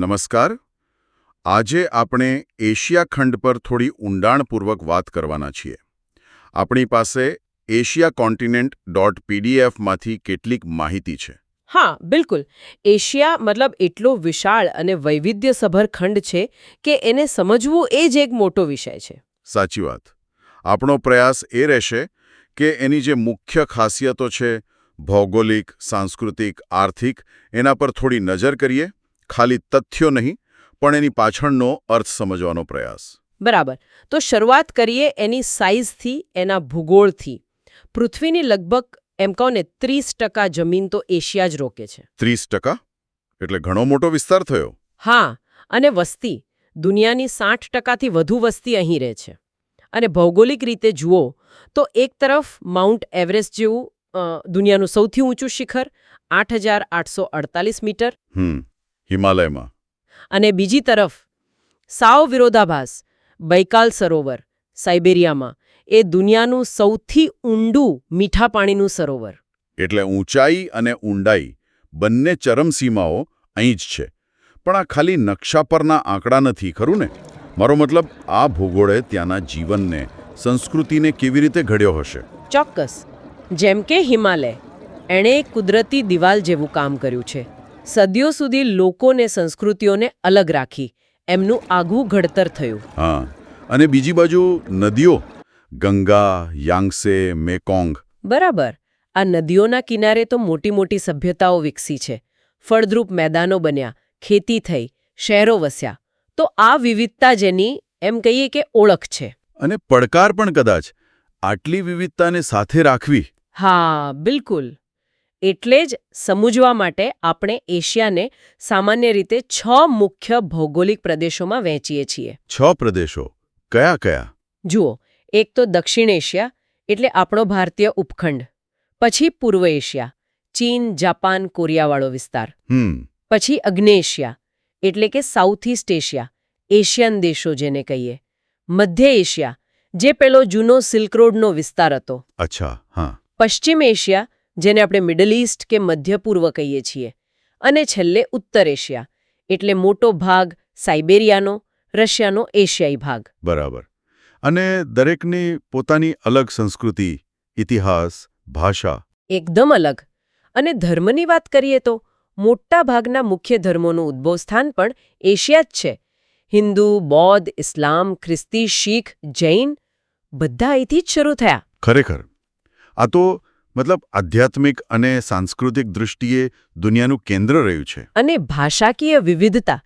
નમસ્કાર. આજે આપણે એશિયા ખંડ પર થોડી ઊંડાણપૂર્વક વાત કરવાના છીએ. આપણી પાસે એશિયા કોન્ટિનેન્ટ ડોટ પીડીએફમાંથી કેટલીક માહિતી છે. હા બિલકુલ. એશિયા મતલબ એટલો વિશાળ અને વૈવિધ્યસભર ખંડ છે કે એને સમજવું એ જ એક મોટો વિષય છે. સાચી વાત. આપણો પ્રયાસ એ રહેશે કે એની જે મુખ્ય ખાસિયતો છે ભૌગોલિક સાંસ્કૃતિક આર્થિક એના પર થોડી નજર કરીએ. ખાલી તથ્યો નહીં પણ એની પાછળનો અર્થ સમજવાનો પ્રયાસ. બરાબર. તો શરૂઆત કરીએ એની સાઇઝથી એના ભૂગોળથી. પૃથ્વીની લગભગ એમ કહો ને ત્રીસ જમીન તો એશિયા જ રોકે છે. ત્રીસ એટલે ઘણો મોટો વિસ્તાર થયો. હા અને વસ્તી. દુનિયાની સાઠ ટકાથી વધુ વસ્તી અહીં રહે છે. અને ભૌગોલિક રીતે જુઓ તો એક તરફ માઉન્ટ એવરેસ્ટ જેવું દુનિયાનું સૌથી ઊંચું શિખર આઠ હજાર આઠસો અડતાલીસ મીટર. હિમાલયમાં. અને બીજી તરફ સાવ વિરોધાભાસ બૈકાલ સરોવર સાઇબેરિયામાં એ દુનિયાનું સૌથી ઊંડું મીઠા પાણીનું સરોવર. એટલે ઊંચાઈ અને ઊંડાઈ બંને ચરમસીમાઓ અહીં જ છે. પણ આ ખાલી નકશા પરના આંકડા નથી ખરું ને? મારો મતલબ આ ભૂગોળે ત્યાંના જીવનને સંસ્કૃતિને કેવી રીતે ઘડ્યો હશે? ચોક્કસ. જેમ કે હિમાલય એણે કુદરતી દિવાલ જેવું કામ કર્યું છે. સદીઓ સુધી લોકોને સંસ્કૃતિઓને અલગ રાખી. એમનું આગવું ઘડતર થયું. હા. અને બીજી બાજુ નદીઓ. Ganga Yangtze Mekong. બરાબર. આ નદીઓના કિનારે તો મોટી મોટી સભ્યતાઓ વિકસી છે. ફળદ્રુપ મેદાનો બન્યા ખેતી થઈ શહેરો વસ્યા. તો આ વિવિધતા જેની એમ કહીએ કે ઓળખ છે. અને પડકાર પણ કદાચ આટલી વિવિધતાને સાથે રાખવી. હા બિલકુલ. એટલે જ સમજવા માટે આપણે એશિયાને સામાન્ય રીતે છ મુખ્ય ભૌગોલિક પ્રદેશોમાં વહેંચીએ છીએ. છ પ્રદેશો. કયા કયા? જુઓ એક તો દક્ષિણ એશિયા એટલે આપણો ભારતીય ઉપખંડ. પછી પૂર્વ એશિયા ચીન જાપાન કોરિયાવાળો વિસ્તાર. પછી અગ્નેશિયા એટલે કે સાઉથ ઇસ્ટ એશિયા એશિયન દેશો જેને કહીએ. મધ્ય એશિયા જે પેલો જૂનો સિલ્ક રોડનો વિસ્તાર હતો. અચ્છા હા. પશ્ચિમ એશિયા જેને આપણે મિડલ ઇસ્ટ કે મધ્ય પૂર્વ કહીએ છીએ. અને છેલ્લે ઉત્તર એશિયા એટલે મોટો ભાગ સાઇબેરિયાનો રશિયાનો એશિયાઈ ભાગ. બરાબર. અને દરેકની પોતાની અલગ સંસ્કૃતિ ઇતિહાસ ભાષા. એકદમ અલગ. અને ધર્મની વાત કરીએ તો મોટા ભાગના મુખ્ય ધર્મોનું ઉદ્ભવ સ્થાન પણ એશિયા જ છે. હિન્દુ બૌદ્ધ ઇસ્લામ ખ્રિસ્તી શીખ જૈન બધા અહીંથી જ શરૂ થયા. ખરેખર. આ તો મતલબ આધ્યાત્મિક અને સાંસ્કૃતિક દૃષ્ટિએ દુનિયાનું કેન્દ્ર રહ્યું છે. અને ભાષાકીય વિવિધતા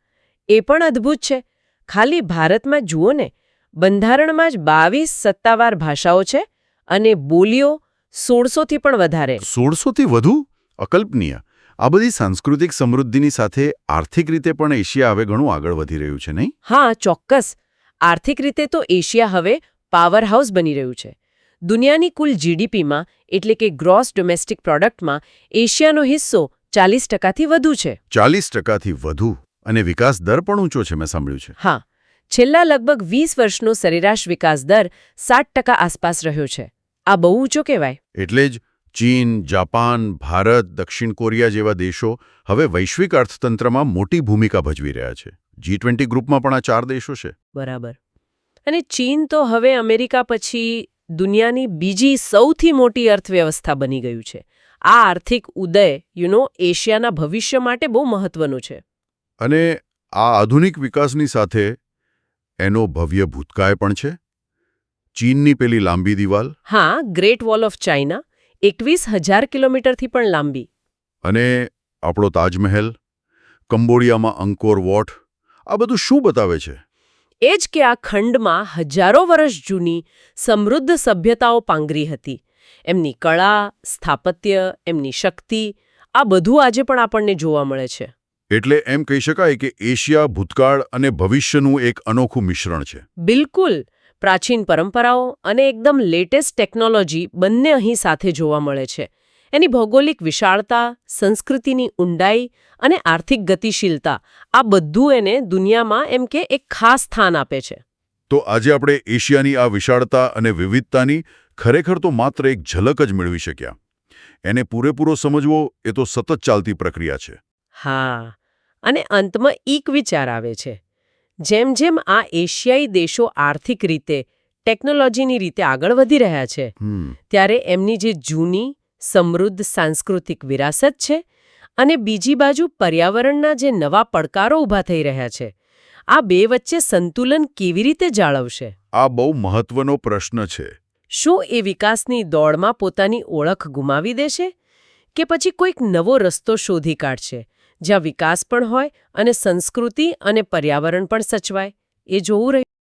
એ પણ અદ્ભુત છે. ખાલી ભારતમાં જુઓ ને બંધારણમાં જ બાવીસ સત્તાવાર ભાષાઓ છે અને બોલીઓ સોળસોથી પણ વધારે. સોળસોથી વધુ? અકલ્પનીય. આ બધી સાંસ્કૃતિક સમૃદ્ધિની સાથે આર્થિક રીતે પણ એશિયા હવે ઘણું આગળ વધી રહ્યું છે નહીં? હા ચોક્કસ. આર્થિક રીતે તો એશિયા હવે પાવર હાઉસ બની રહ્યું છે. દુનિયાની કુલ જીડીપીમાં એટલે કે ગ્રોસ ડોમેસ્ટિક પ્રોડક્ટમાં એશિયાનો હિસ્સો ચાલીસ ટકાથી વધુ છે. ચાલીસ ટકાથી વધુ? અને વિકાસ દર પણ ઊંચો છે મેં સાંભળ્યું છે. હા. છેલ્લા લગભગ વીસ વર્ષનો સરેરાશ વિકાસ દર સાત ટકા આસપાસ રહ્યો છે. આ બહુ ઊંચો કહેવાય. એટલે જ ચીન જાપાન ભારત દક્ષિણ કોરિયા જેવા દેશો હવે વૈશ્વિક અર્થતંત્રમાં મોટી ભૂમિકા ભજવી રહ્યા છે. જી ટ્વેન્ટી ગ્રુપમાં પણ આ ચાર દેશો છે. બરાબર. અને ચીન તો હવે અમેરિકા પછી દુનિયાની બીજી સૌથી મોટી અર્થવ્યવસ્થા બની ગયું છે. આ આર્થિક ઉદય યુ નો એશિયાના ભવિષ્ય માટે બહુ મહત્વનું છે. અને આ આધુનિક વિકાસની સાથે એનો ભવ્ય ભૂતકાળ પણ છે. ચીનની પેલી લાંબી દિવાલ. હા ગ્રેટ વોલ ઓફ ચાઇના એકવીસ હજાર કિલોમીટરથી પણ લાંબી. અને આપણો તાજમહેલ કંબોડિયામાં અંકોર વોટ આ બધું શું બતાવે છે? એ જ કે આ ખંડમાં હજારો વર્ષ જૂની સમૃદ્ધ સભ્યતાઓ પાંગરી હતી. એમની કળા સ્થાપત્ય એમની શક્તિ આ બધું આજે પણ આપણને જોવા મળે છે. એટલે એમ કહી શકાય કે એશિયા ભૂતકાળ અને ભવિષ્યનું એક અનોખું મિશ્રણ છે. બિલકુલ. પ્રાચીન પરંપરાઓ અને એકદમ લેટેસ્ટ ટેકનોલોજી બંને અહીં સાથે જોવા મળે છે. એની ભૌગોલિક વિશાળતા સંસ્કૃતિની ઊંડાઈ અને આર્થિક ગતિશીલતા આ બધું એને દુનિયામાં એમ કે એક ખાસ સ્થાન આપે છે. તો આજે આપણે એશિયાની આ વિશાળતા અને વિવિધતાની ખરેખર તો માત્ર એક ઝલક જ મેળવી શક્યા. એને પૂરેપૂરો સમજવો એ તો સતત ચાલતી પ્રક્રિયા છે. હા અને અંતમાં એક વિચાર આવે છે. જેમ જેમ આ એશિયાઈ દેશો આર્થિક રીતે ટેકનોલોજીની રીતે આગળ વધી રહ્યા છે ત્યારે એમની જે જૂની સમૃદ્ધ સાંસ્કૃતિક વિરાસત છે અને બીજી બાજુ પર્યાવરણના જે નવા પડકારો ઊભા થઈ રહ્યા છે આ બે વચ્ચે સંતુલન કેવી રીતે જાળવશે? આ બહુ મહત્વનો પ્રશ્ન છે. શું એ વિકાસની દોડમાં પોતાની ઓળખ ગુમાવી દેશે કે પછી કોઈક નવો રસ્તો શોધી કાઢશે જ્યાં વિકાસ પણ હોય અને સંસ્કૃતિ અને પર્યાવરણ પણ સચવાય? એ જોવું રહ્યું.